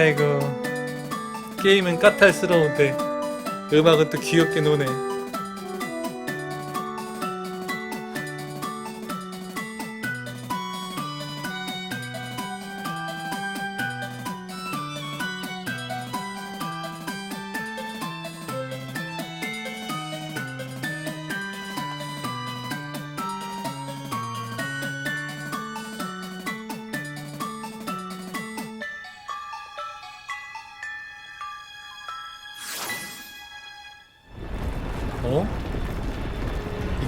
아이고 게임은 까탈스러운데 음악은 또 귀엽게 노네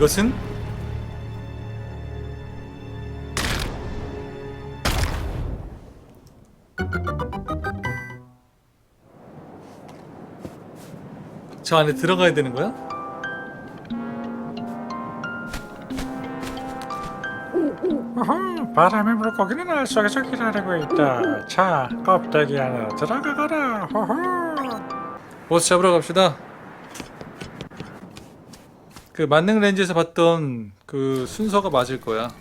이것은? 저 안에 들어가야 되는 거야? 어허, 바람의 물고기는 알 속에서 기다리고 있다. 자, 껍데기 안으로 들어가거라. 호호. 보스 잡으러 갑시다. 그 만능 렌즈에서 봤던 그 순서가 맞을 거야.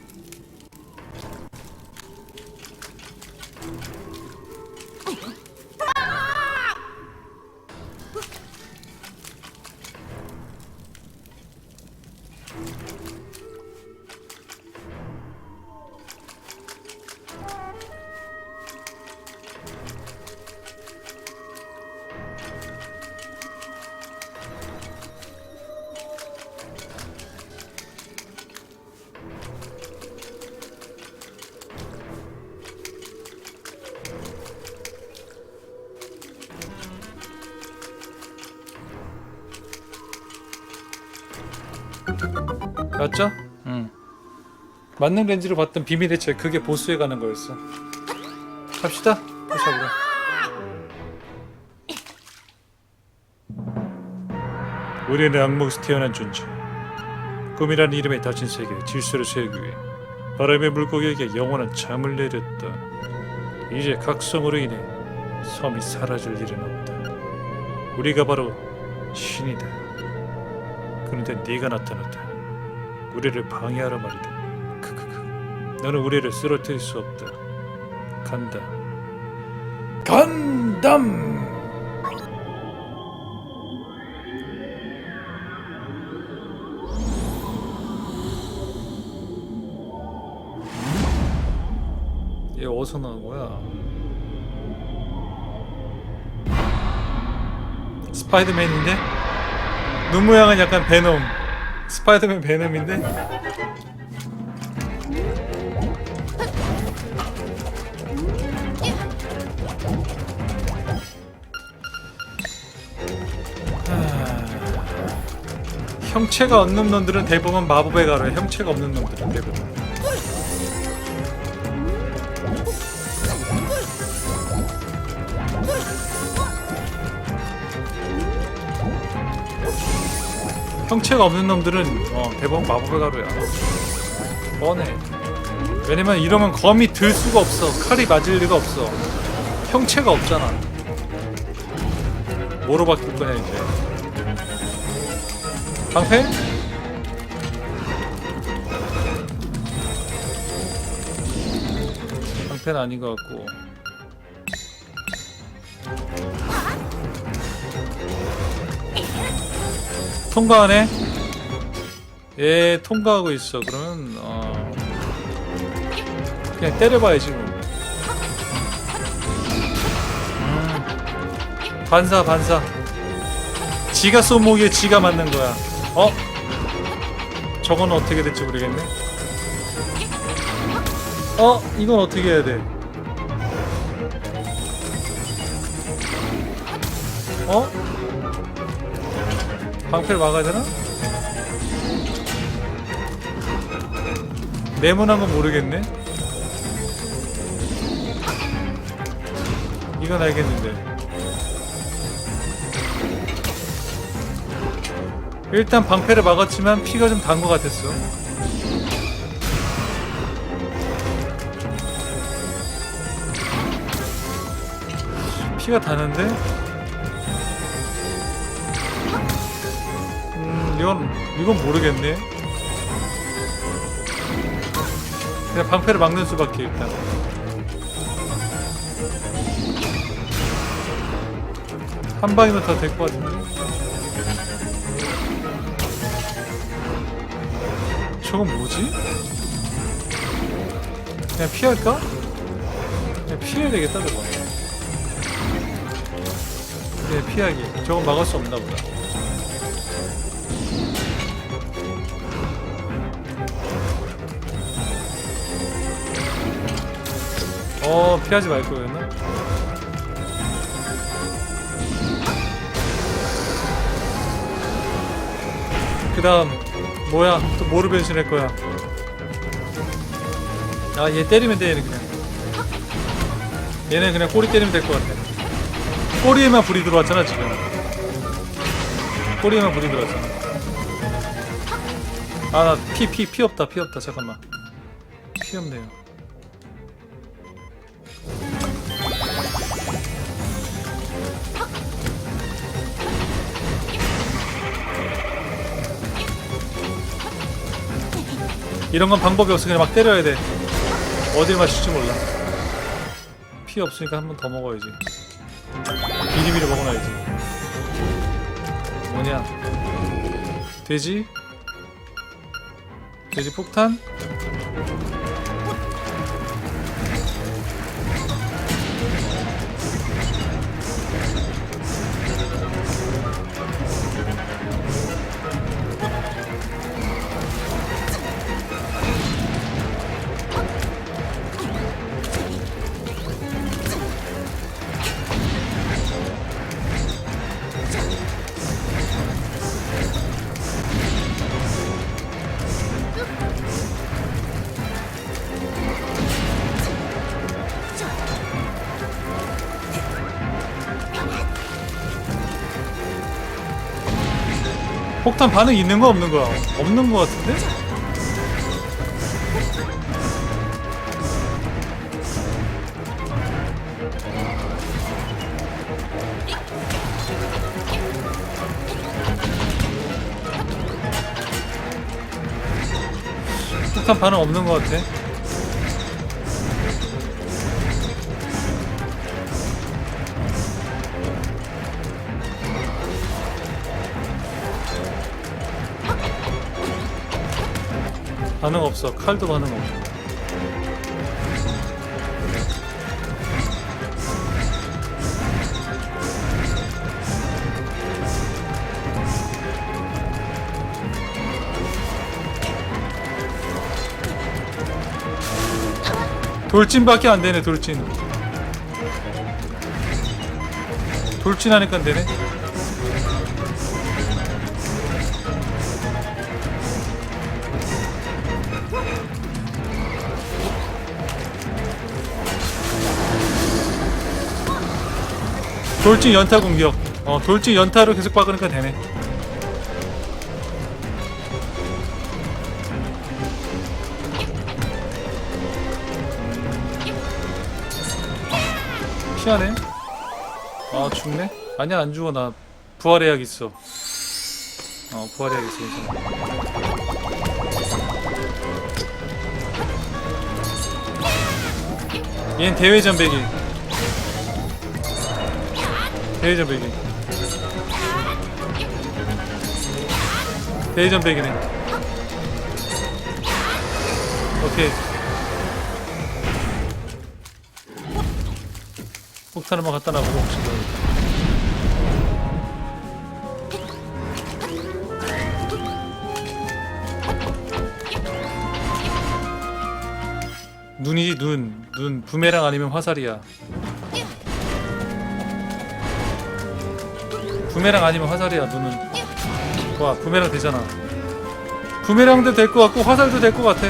맞죠? 응. 만능 렌즈로 봤던 비밀의 책 그게 보스에 가는 거였어. 갑시다. 보샵으로. 우리는 악몽에서 태어난 존재. 꿈이라는 이름에 닫힌 세계에 질서를 세우기 위해 바람의 물고기에게 영원한 잠을 내렸다. 이제 각성으로 인해 섬이 사라질 일은 없다. 우리가 바로 신이다. 그런데 네가 나타났다. 우리를 방해하러 말이다. 크크크. 너는 우리를 쓰러뜨릴 수 없다. 간다. 간담. 얘 어디서 나온 거야? 스파이더맨인데? 눈 모양은 약간 베놈. 스파이더맨 베놈인데? 형체가 없는 놈들은 대부분 마법에 가려. 형체가 없는 놈들은 대부분. 형체가 없는 놈들은 어, 대부분 마법의 가루야. 뻔해. 왜냐면 이러면 검이 들 수가 없어. 칼이 맞을 리가 없어. 형체가 없잖아. 뭐로 바뀔 거냐 이제. 방패? 방패는 아닌 것 같고. 통과하네? 얘 통과하고 있어. 그러면 어 그냥 때려봐야지 뭐. 음. 반사 반사. 지가 쏜 목에 지가 맞는 거야. 어? 저건 어떻게 될지 모르겠네. 어? 이건 어떻게 해야 돼? 어? 방패를 막아야 되나? 네모난 건 모르겠네. 이건 알겠는데. 일단 방패를 막았지만 피가 좀 단 것 같았어. 피가 다는데? 이건 이건 모르겠네. 그냥 방패를 막는 수밖에 일단 한 방이면 다 될 것 같은데 저건 뭐지? 그냥 피할까? 그냥 피해야 되겠다 저거 그냥 피하기 저건 막을 수 없나 보다 어 피하지 말 거였나? 그 다음 뭐야? 또 뭐로 변신할 거야? 아 얘 때리면 돼 얘는 그냥. 얘는 그냥 꼬리 때리면 될 것 같아. 꼬리에만 불이 들어왔잖아 지금. 꼬리에만 불이 들어왔잖아. 아나 피 피 피 없다 피 없다. 잠깐만. 피 없네요 이런 건 방법이 없어. 그냥 막 때려야 돼. 어딜 맞출지 몰라. 피 없으니까 한 번 더 먹어야지. 비리비리 먹어놔야지. 뭐냐? 돼지? 돼지 폭탄 폭탄 반응 있는 거 없는 거야? 없는 거 같은데? 폭탄 반응 없는 거 같아 반응 없어. 칼도 반응 없어. 돌진밖에 안 되네 돌진. 돌진하니까 안 되네 돌진 연타 공격. 어 돌진 연타로 계속 박으니까 되네. 피하네. 아 죽네? 아니야 안 죽어. 나 부활해약 있어. 어 부활해약 있어 괜찮아 얘는 대회 전배기 대회 전 배기 대회 전 배기네 오케이 폭탄 한번 갖다 놔보고 혹시 모르니까 눈이지 눈. 눈 부메랑 아니면 화살이야. 부메랑 아니면 화살이야 눈은. 와 부메랑 되잖아. 부메랑도 될 것 같고 화살도 될 것 같아.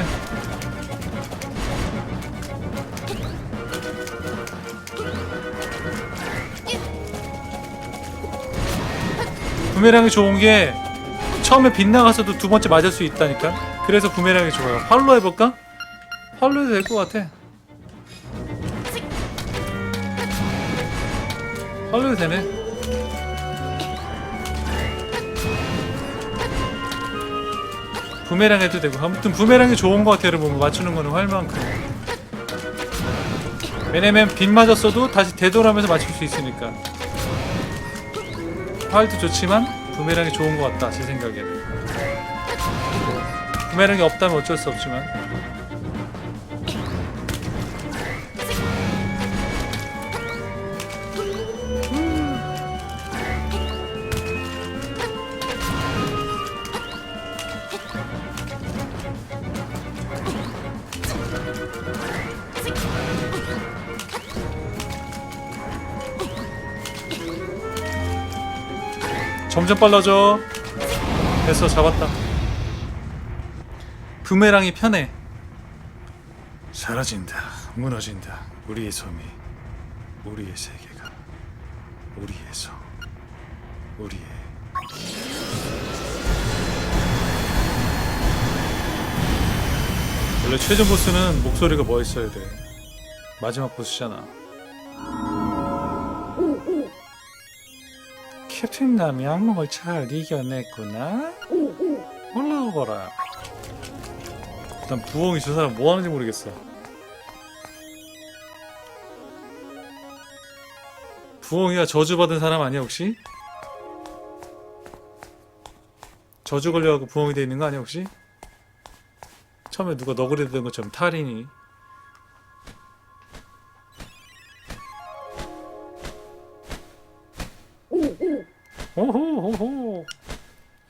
부메랑이 좋은 게 처음에 빗나가서도 두 번째 맞을 수 있다니까. 그래서 부메랑이 좋아요. 활로 해볼까? 활로 해도 될 것 같아. 활로 해도 되네. 부메랑 해도 되고. 아무튼 부메랑이 좋은 것 같아 여러분. 맞추는 거는 활만큼. 왜냐면 빗 맞았어도 다시 되돌아면서 맞출 수 있으니까. 활도 좋지만 부메랑이 좋은 것 같다 제 생각에는. 부메랑이 없다면 어쩔 수 없지만 점점 빨라져. 됐어 잡았다. 부메랑이 편해. 사라진다. 무너진다. 우리의 섬이, 우리의 세계가, 우리에서, 우리의 원래 최종 보스는 목소리가 멋있어야 돼? 마지막 보스잖아 캡틴 남이 악몽을 잘 이겨냈구나 올라오거라 일단 부엉이 저 사람 뭐 하는지 모르겠어 부엉이가 저주받은 사람 아니야 혹시? 저주 걸려갖고 부엉이 돼 있는 거 아니야 혹시? 처음에 누가 너구리 되던 것처럼 탈이 오호호호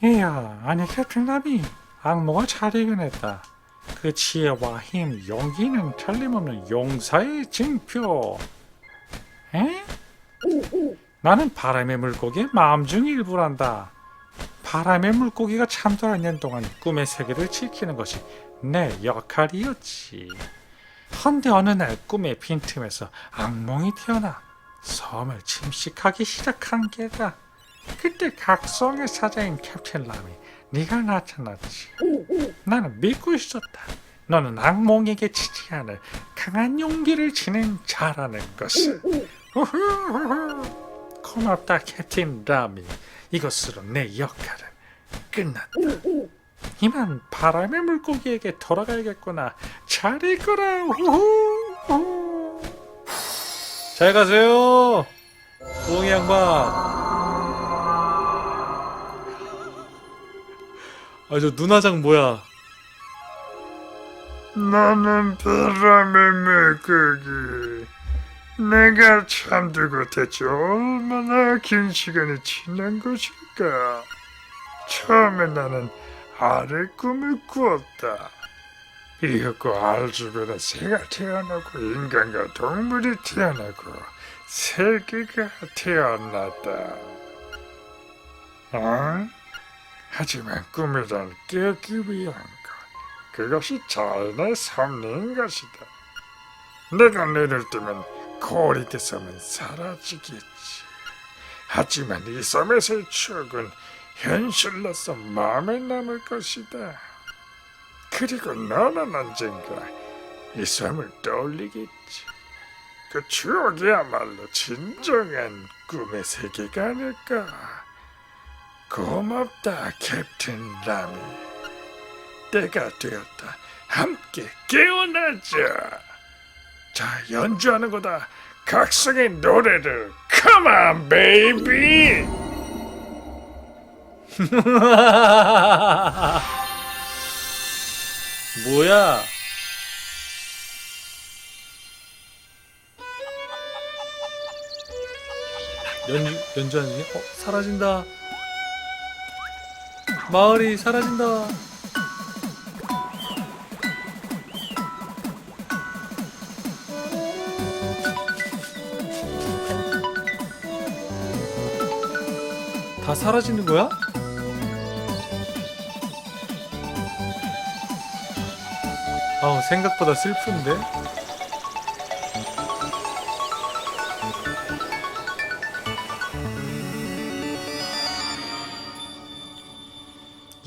이야 아니 캡틴 라비 악몽을 잘 이겨냈다 그 지혜와 힘 용기는 틀림없는 용사의 징표 에? 나는 바람의 물고기의 마음 중 일부란다 바람의 물고기가 참도한 년 동안 꿈의 세계를 지키는 것이 내 역할이었지. 헌데 어느 날 꿈의 빈틈에서 악몽이 태어나 섬을 침식하기 시작한 게다. 그때 각성의 사자인 캡틴 람이 네가 나타났지. 나는 믿고 있었다. 너는 악몽에게 지지 않을 강한 용기를 지닌 자라는 것을. 고맙다 캡틴 람이. 이것으로 내 역할은 끝났다. 이만 바람의 물고기에게 돌아가야겠구나. 잘 있거라. 잘 가세요. 부엉이 양반. 아 저 눈화장 뭐야? 나는 바람의 물고기. 내가 잠들고 대체 얼마나 긴 시간이 지난 것일까? 처음에 나는 알의 꿈을 꾸었다. 이윽고 알 주변에 새가 태어나고 인간과 동물이 태어나고 세계가 태어났다. 어? 하지만 꿈이란 깨기 위한 것. 그것이 자연의 섭리인 것이다. 내가 눈을 뜨면 고리대 섬은 사라지겠지. 하지만 이 섬에서의 추억은 현실로서 마음에 남을 것이다. 그리고 너는 언젠가 이 섬을 떠올리겠지. 그 추억이야말로 진정한 꿈의 세계가 아닐까. 고맙다, 캡틴 라미. 때가 되었다. 함께 깨어나자. 자, 연주하는 거다. 각성의 노래를. On, baby! 뭐야? 연주 연주하는 중? 어 사라진다. 마을이 사라진다. 다 사라지는 거야? 아우 생각보다 슬픈데?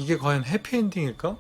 이게 과연 해피엔딩일까?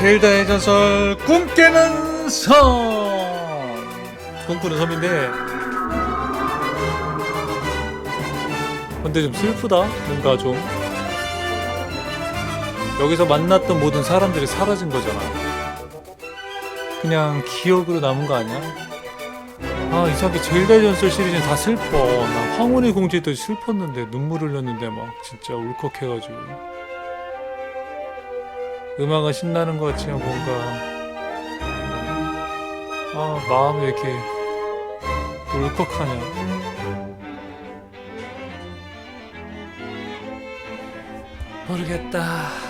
젤다의 전설 꿈 깨는 섬! 꿈꾸는 섬인데. 근데 좀 슬프다. 뭔가 좀. 여기서 만났던 모든 사람들이 사라진 거잖아. 그냥 기억으로 남은 거 아니야? 아 이상하게 젤다의 전설 시리즈는 다 슬퍼. 나 황혼의 공주도 슬펐는데 눈물 흘렸는데 막 진짜 울컥해가지고 음악은 신나는 것 같지만 뭔가. 아 마음이 왜 이렇게 울컥하냐 모르겠다